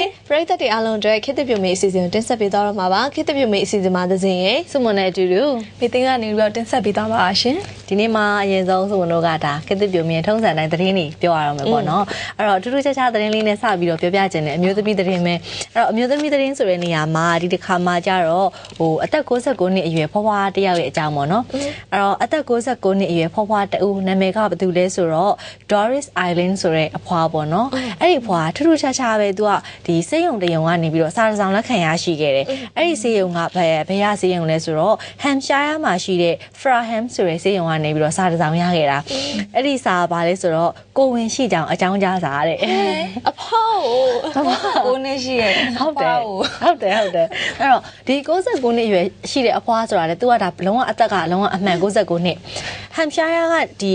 ရှင် ပရိသတ်တွေအားလုံးအတွက်ခေတ်သစ်ပြုံမေအစီအစဉ်ကိုတင်ဆက်ပေးသွားတော့မှာပါခေတ်သစ်ပြုံမေအစီအစဉ်မှာသစဉ်ရဲ့စုမွန်နဲ့အတူတူမိသိန်းကနေပြီးတော့တင်ဆက်ပေးသွားပါရှင်ဒီနေ့မှာအရင်ဆုံးစုမွန်တို့ကဒါခေတ်သစ်ပြုံမြင်ထုံးစံတိုင်းသတင်းတွေပြောရအောင်မယ်ပေါ့နော်အဲ့တော့အတူတူချာချာသတင်းလေးနဲ့စပြီးတော့ပြောပြခြင်းနဲ့အမျိုးသမီးသတင်းပဲအဲ့တော့အမျိုးသမီးသတင်းဆိုတဲ့နေရာမှာဒီတစ်ခါမှကြတော့ဟိုအသက်69နှစ်အရွယ်ဖွားဖွားတယောက်ရဲ့အကြောင်းပေါ့နော်အဲ့တော့အသက်69နှစ်အရွယ်ဖွားဖွားတူနာမည်ကဘာတူလဲဆိုတော့ Doris Island ဆိုတဲ့အဖွားပေါ့နော်အဲ့ဒီဖွားထူးထူးခြားခြားပဲသူကဒီစေယုံတယုံကနေပြီးတော့စာဆောင်လက်ခံရရှိခဲ့တယ်အဲ့ဒီစေယုံကဘယ်ဘယ်ရစေယုံလဲဆိုတော့ Hampshire မှာရှိတဲ့ Fraham ဆိုတဲ့စေယုံကနေပြီးတော့စာဆောင်ရခဲ့တာအဲ့ဒီစာဘာလဲဆိုတော့ကိုဝင်ရှိကြောင်အကြောင်းကြားစာတဲ့အဖောကိုနေရှိရဲ့ဟုတ်တယ်ဟုတ်တယ်ဟုတ်တယ်အဲ့တော့ဒီ69နှစ်အရွယ်ရှိတဲ့အဖွားဆိုတာလေသူကဒါလုံးဝအသက်ကလုံးဝအမှန်69နှစ် Hampshire ကဒီ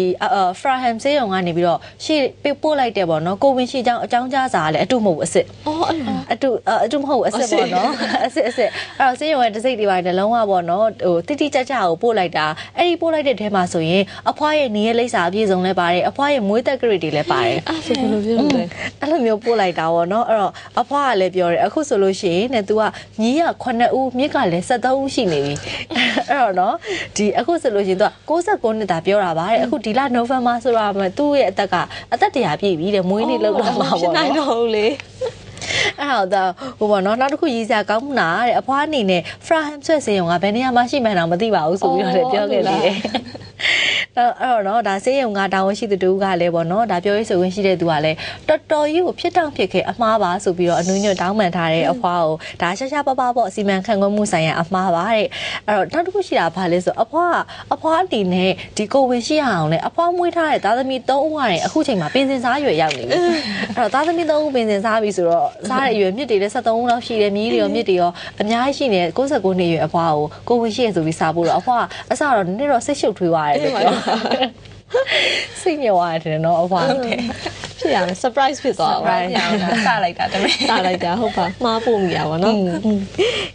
Fraham စေယုံကနေပြီးတော့ရှေ့ပို့လိုက်တယ်ပေါ့နော်ကိုဝင်ရှိကြောင်အကြောင်းကြားစာကလည်းအတုမဟုတ်ဘူးအစ်စ်အော်အဲ့လိုအတူအတူမဟုတ်ဘူးအစ်စ်ပေါ့နော်အစ်စ်အစ်စ်အဲ့တော့စေးရုံရဲ့တစိမ့်တွေပါတယ်လုံးဝပေါ့နော်ဟိုတိတိကျကျကိုပို့လိုက်တာအဲ့ဒီပို့လိုက်တဲ့ထဲမှာဆိုရင်အဖွားရဲ့နေရဲ့လိပ်စာအပြည့်စုံလည်းပါတယ်အဖွားရဲ့မွေးသက်ဂရိတ်တွေလည်းပါတယ်အဲ့ဆိုဘယ်လိုပြောလဲအဲ့လိုမျိုးပို့လိုက်တာပေါ့နော်အဲ့တော့အဖွားကလည်းပြောတယ်အခုဆိုလို့ရှိရင်တဲ့ तू ကညီးက9ဦးမြစ်ကလည်း73ဦးရှိနေပြီအဲ့တော့နော်ဒီအခုဆိုလို့ရှိရင် तू က69နှစ်တာပြောတာပါတဲ့အခုဒီလနိုဝင်ဘာဆိုတော့မှသူ့ရဲ့အသက်ကအသက်တရာပြည့်ပြီတဲ့မွေးနေ့လောက်တော့မှာဖြစ်ပေါ့နိုင်နော်တော့ဘူးလေ အဲ့တော့ဟိုပေါ့နော်နောက်တစ်ခုရည်စရာကောင်းမှုနာတဲ့အဖွားအနေနဲ့ Fraham ဆွဲစင်ရုံကဘယ်နေရာမှာရှိမှန်းတော့မသိပါဘူးဆိုပြီးတော့လည်းပြောခဲ့သေးတယ်။ အဲ့အဲ့တော့နော်ဒါစေးရုံကတာဝန်ရှိသူတူကလည်းပေါ့နော်ဒါပြောရေးဆိုခွင့်ရှိတဲ့သူကလည်းတော်တော်ကြီးကိုဖြစ်တောင့်ဖြစ်ခဲ့အမှားပါဆိုပြီးတော့အနုညွတ်တောင်းပန်ထားတဲ့အဖွားကိုဒါရှာရှာပပပေါ့စီမံခန့်ခွဲမှုဆိုင်ရာအမှားပါတဲ့။အဲ့တော့နောက်တစ်ခုရှိတာဘာလဲဆိုအဖွားကအဖွားအနေနဲ့ဒီကိုဝင်ရှိအောင်လဲအဖွားမွေးထားတဲ့သားသမီး၃ဦးကလည်းအခုချိန်မှာပင်စင်စားရွယ်ရောက်နေပြီ။အဲ့တော့သားသမီး၃ဦးပင်စင်စားပြီဆိုတော့စားတဲ့အရွယ်မြစ်တွေလည်း73ဦးလောက်ရှိတယ်မြည်တွေရောမြစ်တွေရောအများကြီးရှိနေ69နှစ်ရွယ်အဖွားကိုကိုဝင်ရှိရဆိုပြီးစားဖို့တော့အဖွားအစတော့နည်းနည်းတော့စိတ်ရှုပ်ထွေးသွားတယ်လို့ပြောစိတ်ညစ်သွားတယ်နော်အဖွား ဖြစ်ရမယ် surprise ဖြစ်သွားပါ surprise ရအောင်စလိုက်တာတမင်တာလိုက်တာဟုတ်ပါမှားဖို့မိရပါတော့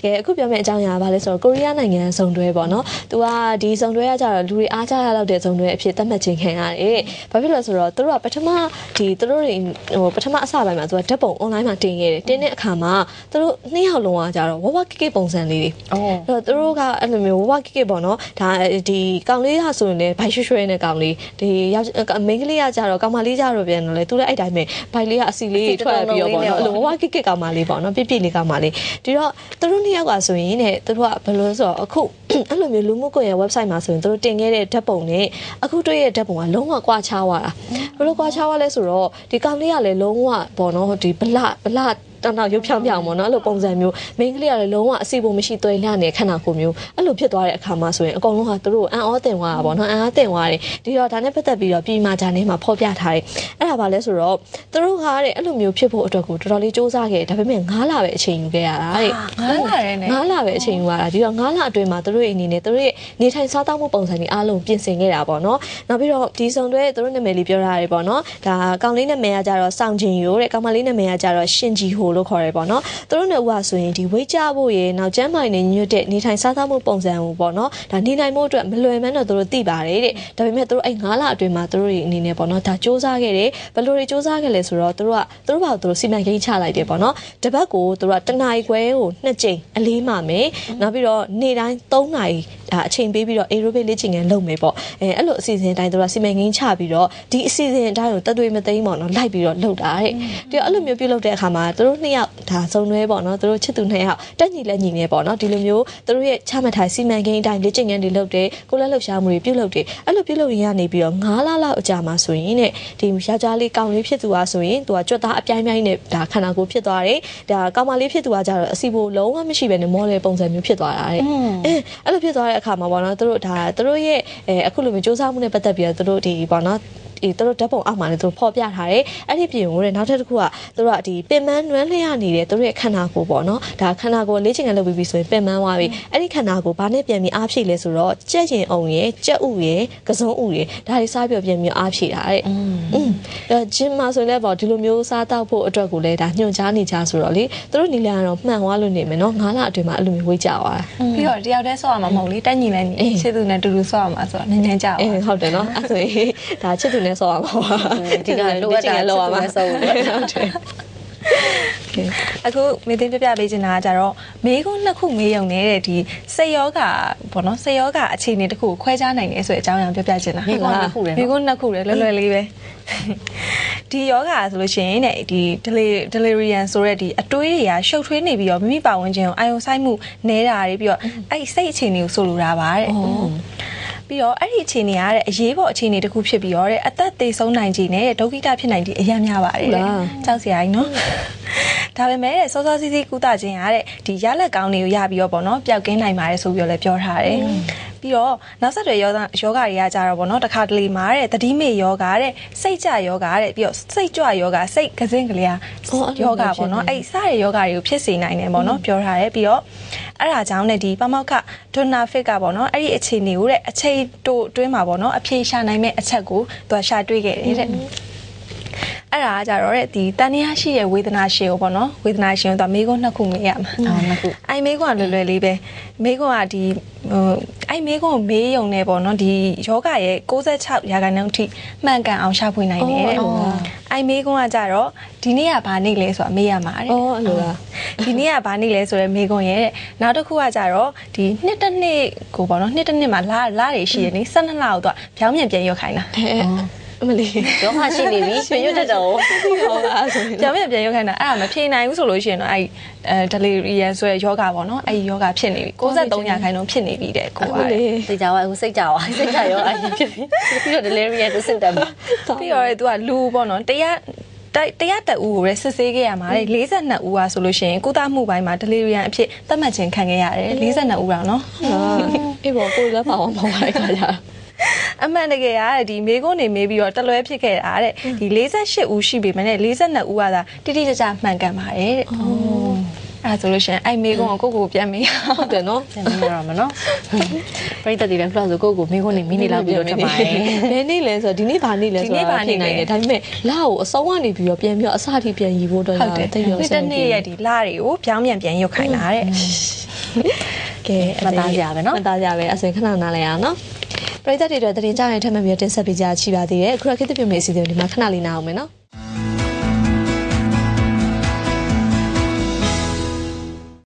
ကဲအခုပြောမယ့်အကြောင်းအရာကဘာလဲဆိုတော့ကိုရီးယားနိုင်ငံဇုံတွဲပေါ့နော်သူကဒီဇုံတွဲကကြတော့လူတွေအားကြရလောက်တဲ့ဇုံတွဲအဖြစ်သတ်မှတ်ခြင်းခံရတယ်ဘာဖြစ်လို့လဲဆိုတော့သူတို့ကပထမဒီသူတို့တွေဟိုပထမအစပိုင်းမှာသူကဓာတ်ပုံ online မှာတင်ခဲ့တယ်တင်တဲ့အခါမှာသူတို့နှစ်ယောက်လုံးကကြတော့ဝဝကိကိပုံစံလေးတွေအော်အဲ့တော့သူတို့ကအဲ့လိုမျိုးဝဝကိကိပေါ့နော်ဒါဒီကောင်လေးကဆိုရင်လည်းဘိုင်ရွှဲရွှဲနဲ့ကောင်လေးဒီယောက်မိန်းကလေးကကြတော့ကောင်မလေးကြတော့ပြန်တော့လေသူလည်းအဲ့တိုင်းပဲဘိုင်လေးကအစီလေးထွက်ပြီးတော့ပေါ့နော်အဲ့လိုဝဝကိကိကောင်မလေးပေါ့နော်ပြပြလေးကောင်မလေးဒီတော့သူတို့နှစ်ယောက်ကဆိုရင်တဲ့သူတို့ကဘယ်လိုဆိုတော့အခုအဲ့လိုမျိုးလူမှုကွန်ရက် website မှာဆိုရင်သူတို့တင်ခဲ့တဲ့ဓာတ်ပုံနဲ့အခုတွေ့ရတဲ့ဓာတ်ပုံကလုံးဝကွာခြားသွားတာဘယ်လိုကွာခြားသွားလဲဆိုတော့ဒီကောင်လေးကလည်းလုံးဝပေါ့နော်ဒီဗလဗလ တောင်တောင်ရုပ်ဖြောင်းဖြောင်းပေါ့နော်အဲ့လိုပုံစံမျိုးမိန်းကလေးကလည်းလုံးဝအစီပုံမရှိသွေးလှနေတဲ့ခန္ဓာကိုယ်မျိုးအဲ့လိုဖြစ်သွားတဲ့အခါမှာဆိုရင်အကုန်လုံးကသူတို့အံ့ဩတင်သွားတာပေါ့နော်အံ့အားတင်သွားတယ်ဒီတော့ဒါနဲ့ပတ်သက်ပြီးတော့ပြည်မာဂျာနေမှာဖော်ပြထားတယ်အဲ့ဒါဘာလဲဆိုတော့သူတို့ကတဲ့အဲ့လိုမျိုးဖြစ်ဖို့အတွက်ကိုတော်တော်လေးစူးစမ်းခဲ့ဒါပေမဲ့9လပဲအချိန်ယူခဲ့ရတာတဲ့ငါလာတယ်နဲ့9လပဲအချိန်ယူရတာဒီတော့9လအတွင်းမှာသူတို့ရဲ့အနေနဲ့သူတို့ရဲ့နေထိုင်စားသောက်မှုပုံစံတွေအားလုံးပြင်ဆင်ခဲ့တာပေါ့နော်နောက်ပြီးတော့ဒီဆောင်တွဲသူတို့နာမည်လေးပြောထားတယ်ပေါ့နော်ဒါကောင်လေးနာမည်ကကြတော့စောင့်ချင်းရိုတဲ့ကောင်မလေးနာမည်ကကြတော့ရှင်ဂျီဟိုလို့ခေါ်တယ်ပေါ့နော်သူတို့နဲ့ဥပဆိုရင်ဒီဝိတ်ကြဖို့ရေနောက်ကျမ်းမိုင်နေညွတ်တဲ့နေထိုင်စားသောက်မှုပုံစံကိုပေါ့နော်ဒါနေနိုင်မှုအတွက်မလွယ်မန်းတော့သူတို့သိပါတယ်တဲ့ဒါပေမဲ့သူတို့အဲ့9လအတွင်းမှာသူတို့ရဲ့အနေနဲ့ပေါ့နော်ဒါစူးစမ်းခဲ့တယ်ဘယ်လိုတွေစူးစမ်းခဲ့လဲဆိုတော့သူတို့ကသူတို့ဘာလို့သူတို့စီမံကိန်းချလိုက်တယ်ပေါ့နော်တပတ်ကိုသူတို့ကတနာရီခွဲကိုနှစ်ကြိမ်အလေးမှမယ်နောက်ပြီးတော့နေ့တိုင်း3နာရီဒါ အချိန်ပေးပြီးတော့ aerobic လေ့ကျင့်ခန်းလုပ်မယ်ပေါ့အဲအဲ့လိုအစီအစဉ်အတိုင်းသူတို့ကစီမံကိန်းချပြီးတော့ဒီအစီအစဉ်အတိုင်းကိုတသွေးမသိမ်းပေါ့နော်လိုက်ပြီးတော့လုပ်တာတဲ့ဒီတော့အဲ့လိုမျိုးပြုလုပ်တဲ့အခါမှာသူတို့နှစ်ယောက်ဒါစုံတွဲပေါ့နော်သူတို့ချစ်သူနှစ်ယောက်တက်ညီလက်ညီနေပေါ့နော်ဒီလိုမျိုးသူတို့ရဲ့ချမှတ်ထားစီမံကိန်းအတိုင်းလေ့ကျင့်ခန်းတွေလုပ်တယ်ကိုယ်လက်လှုပ်ရှားမှုတွေပြုလုပ်တယ်အဲ့လိုပြုလုပ်ရင်ကနေပြီးတော့9လလောက်အကြာမှာဆိုရင်တဲ့ဒီယောက်ျားလေးကောင်လေးဖြစ်သူအားဆိုရင်သူကကြွက်သားအပြိုင်ပြိုင်နဲ့ဒါခန္ဓာကိုယ်ဖြစ်သွားတယ်ဒါကောင်မလေးဖြစ်သူကကြတော့အစီဘိုလုံးဝမရှိဘဲနဲ့မော်ဒယ်ပုံစံမျိုးဖြစ်သွားတာတဲ့အဲအဲ့လိုဖြစ်သွားတဲ့အခါမှာပေါ့နော်သူတို့ဒါသူတို့ရဲ့အဲအခုလိုမျိုးစူးစမ်းမှုနဲ့ပတ်သက်ပြီးတော့သူတို့ဒီပေါ့နော် ဒီသူတို့ဓာတ်ပုံအောက်မှာလည်းသူတို့ဖော်ပြထားတယ်အဲ့ဒီပြင်ကိုတဲ့နောက်ထပ်တစ်ခုကသူတို့ကဒီပင်မနွမ်းလျက်နေတဲ့သူတို့ရဲ့ခန္ဓာကိုယ်ပေါ့နော်ဒါခန္ဓာကိုယ်လေ့ကျင့်ခန်းလုပ်ပြီးပြီဆိုရင်ပင်မသွားပြီအဲ့ဒီခန္ဓာကိုယ်ဘာနဲ့ပြန်ပြီးအားဖြည့်လဲဆိုတော့ကြက်ရင်အောင်ရယ်ကြက်ဥရယ်ကစုံဥရယ်ဒါတွေစားပြီးပြန်ပြီးအားဖြည့်တာတဲ့อืมအဲဂျင်းမှာဆိုရင်လည်းပေါ့ဒီလိုမျိုးစားတောက်ဖို့အတွက်ကိုလည်းဒါညွှန်ကြားနေကြဆိုတော့လေသူတို့နီလန်ကတော့မှန်သွားလို့နေမယ်နော်9လအတွင်းမှာအဲ့လိုမျိုးဝေးကြသွားတာပြီးတော့တယောက်တည်းဆော့ရမှာမဟုတ်လေတက်ညီလည်းညီချစ်သူနဲ့တူတူဆော့ရမှာဆိုတော့နည်းနည်းကြောက်အေးဟုတ်တယ်နော်အဲ့ဆိုရင်ဒါချစ်သူနဲ့ဆော့ရမှာပါဒီကလိုအပ်တာလောက်ရမှာချစ်သူနဲ့ဆော့ဖို့ဟုတ်တယ်အခုမေသိန်းပြပြပေးချင်တာကကြတော့မေးခွန်းနှစ်ခုမေးရုံနဲ့တဲ့ဒီစိတ်ယောဂပေါ့နော်စိတ်ယောဂအခြေအနေတစ်ခုကိုခွဲခြားနိုင်တယ်ဆိုတဲ့အကြောင်းအရာပြောပြချင်တာမိခွန်းတစ်ခုတယ်မေးနော်ခွန်းနှစ်ခုတယ်လွယ်လွယ်လေးပဲဒီယောဂဆိုလို့ရှိရင်တဲ့ဒီ deli- delirium ဆိုတဲ့ဒီအတွေးတွေကရှုပ်ထွေးနေပြီးတော့မိမိပါဝင်ခြင်းကိုအာယုံဆိုင်မှုနဲတာတွေပြီးတော့အဲ့ဒီစိတ်အခြေအနေကိုဆိုလိုတာပါတဲ့ ပြီးတော့အဲ့ဒီအခြေအနေကတဲ့အရေးပေါ်အခြေအနေတစ်ခုဖြစ်ပြီးတော့တဲ့အသက်သေဆုံးနိုင်ခြင်းနဲ့ဒုက္ခိတဖြစ်နိုင်ခြင်းအများများပါတယ်ဟုတ်တဲ့လားကြောက်စရာကြီးနော်ဒါပေမဲ့တဲ့စောစောစီးစီးကုသခြင်းရတဲ့ဒီရလက်ကောင်းတွေကိုရပြီးတော့ပေါ့နော်ပျောက်ကင်းနိုင်ပါတယ်ဆိုပြီးတော့လည်းပြောထားတယ် ပြီးတော့နောက်ဆက်တွဲယောဂယောဂတွေကကြတော့ပေါ့နော်တစ်ခါတလေမှာတဲ့သတိမေယောဂတဲ့စိတ်ကြယောဂတဲ့ပြီးတော့စိတ်ကြွယောဂစိတ်ကစင်းကလေးဟာအော်အဲ့လိုယောဂမျိုးဖြစ်ပေါ့နော်နေအဲ့စတဲ့ယောဂတွေကိုဖြစ်စေနိုင်တယ်ပေါ့နော်ပြောထားတယ်ပြီးတော့အဲ့ဒါကြောင့်လည်းဒီပမောက္ခဒွနာဖစ်ကပေါ့နော်အဲ့ဒီအခြေအနေကိုတဲ့အချိန်တိုအတွင်းမှာပေါ့နော်အဖြေရှာနိုင်မဲ့အချက်ကိုသူကရှာတွေ့ခဲ့တယ်တဲ့အဲ့ဒါကကြတော့တဲ့ဒီတန်တရားရှိရဲ့ဝေဒနာရှင်ကိုပေါ့နော်ဝေဒနာရှင်ကိုသူကမေးခွန်းနှစ်ခုမေးရမှာအော်နှစ်ခုအိုင်မေးခွန်းကလွယ်လွယ်လေးပဲမေးခွန်းကဒီဟို အိုင်မေးခွန်းကိုမေးရုံနဲ့ပေါ့နော်ဒီယောဂရဲ့66ရာခိုင်နှုန်းထိမှန်ကန်အောင်ရှာဖွေနိုင်တယ်တဲ့အော်အော်အိုင်မေးခွန်းကကြတော့ဒီနေ့ကဘာနေ့လဲဆိုတာမေးရမှာတဲ့အော်အဲ့လိုလားဒီနေ့ကဘာနေ့လဲဆိုတော့မေးခွန်းရဲ့တဲ့နောက်တစ်ခုကကြတော့ဒီနှစ်တစ်နှစ်ကိုပေါ့နော်နှစ်တစ်နှစ်မှာလာလာတွေရှိရနေ12လကိုတော့ဖြောင်းမြန်ပြန်ရွတ်ခိုင်းတာ အဲအမလီ ယောဂရှိနေပြီပြရွတ်တတ်တော့ ဟုတ်လားဆိုရင် ဖြောင်းမြန်ပြန်ရွတ်ခိုင်းတာအဲ့ဒါမဖြေနိုင်ဘူးဆိုလို့ရှိရင်တော့အဲ့အဲ delirium ဆိုတဲ့ယောဂပေါ့နော်အဲ့ဒီယောဂဖြစ်နေပြီ63ရာခိုင်နှုန်းဖြစ်နေပြီတဲ့ကို အ က မလီ စိတ်ကြွားအခုစိတ်ကြွားစိတ်ကြရောအရင်ဖြစ်ပြီပြီးတော့ delirium တစ်စင်တက်ပြီ ပြီးတော့လေ तू ကလူပေါ့နော်တရားတိုက်တရားတက်ဦးကိုလည်းစစ်ဆေးခဲ့ရမှာလေ42ဦးอ่ะဆိုလို့ရှိရင်ကုသမှုပိုင်းမှာ delirium အဖြစ်သတ်မှတ်ခြင်းခံခဲ့ရတယ်42ဦးတော့နော် အေးဘောကိုလည်းပါအောင်ပေါ့ပါလိုက်ကြတာ အမှန်တကယ်ကတဲ့ဒီမေကုန်းနေမေးပြီးတော့တလွဲဖြစ်ခဲ့တာတဲ့ဒီ48ဦးရှိပြီမနဲ့42ဦးကသာတိတိကျကျမှန်ကန်ပါတယ်တဲ့အဲ့ဒါဆိုလို့ရှိရင်အဲ့မေကုန်းကိုကိုကိုပြန်မေးအောင်ဟုတ်တယ်နော်ပြန်ပြီးရမှာနော်ပရိသတ်တွေလည်းဖလောက်ဆိုကိုယ့်ကိုမိခွန်းနေမိနေလောက်ပြီးတော့ထပ်ပါတယ်ဘယ်နေ့လဲဆိုတော့ဒီနေ့ဘာနေ့လဲဒီဆိုနေ့တော့ဘာနေ့ဖြေလဲနိုင်တယ်ဒါပေမဲ့လာကိုအစောကနေပြီးတော့ပြန်ပြီးတော့အစထိပြန်ယူဖို့အတွက်ဟုတ်တယ်တိတ်ရောဒီတစ်နေ့ရဲ့ဒီလတွေကိုပြောင်းပြန်ပြန်ရုတ်ခိုင်းတာတဲ့ကဲမှတ်သားကြပဲနော်မှတ်သားကြပဲအစင်ခဏနားလဲအောင်နော် ပရိသတ်တွေအတွက်တင်ကြရင်ထပ်မပြီးတော့တင်ဆက်ပေးကြချီပါသေးတယ်အခုရခေတ်သစ်ပြုံးနေအစီအစဉ်ဒီမှာခဏလေးနားအောင်မယ်နော်